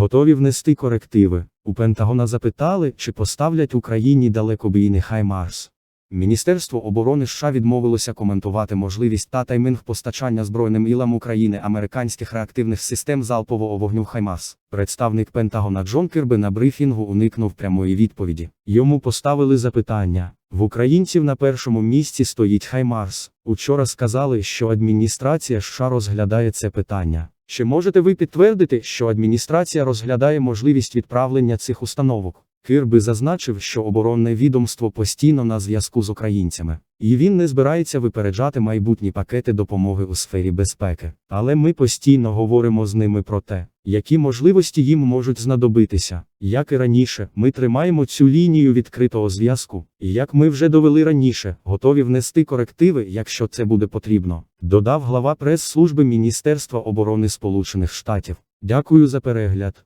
готові внести корективи. У Пентагона запитали, чи поставлять Україні далекобійний Хаймарс. Міністерство оборони США відмовилося коментувати можливість та таймінг постачання Збройним ілам України американських реактивних систем залпового вогню Хаймарс. Представник Пентагона Джон Кірби на брифінгу уникнув прямої відповіді. Йому поставили запитання. В українців на першому місці стоїть Хаймарс. Учора сказали, що адміністрація США розглядає це питання. Чи можете ви підтвердити, що адміністрація розглядає можливість відправлення цих установок? Кирби зазначив, що оборонне відомство постійно на зв'язку з українцями, і він не збирається випереджати майбутні пакети допомоги у сфері безпеки. Але ми постійно говоримо з ними про те, які можливості їм можуть знадобитися. Як і раніше, ми тримаємо цю лінію відкритого зв'язку, і як ми вже довели раніше, готові внести корективи, якщо це буде потрібно, додав глава прес-служби Міністерства оборони Сполучених Штатів. Дякую за перегляд.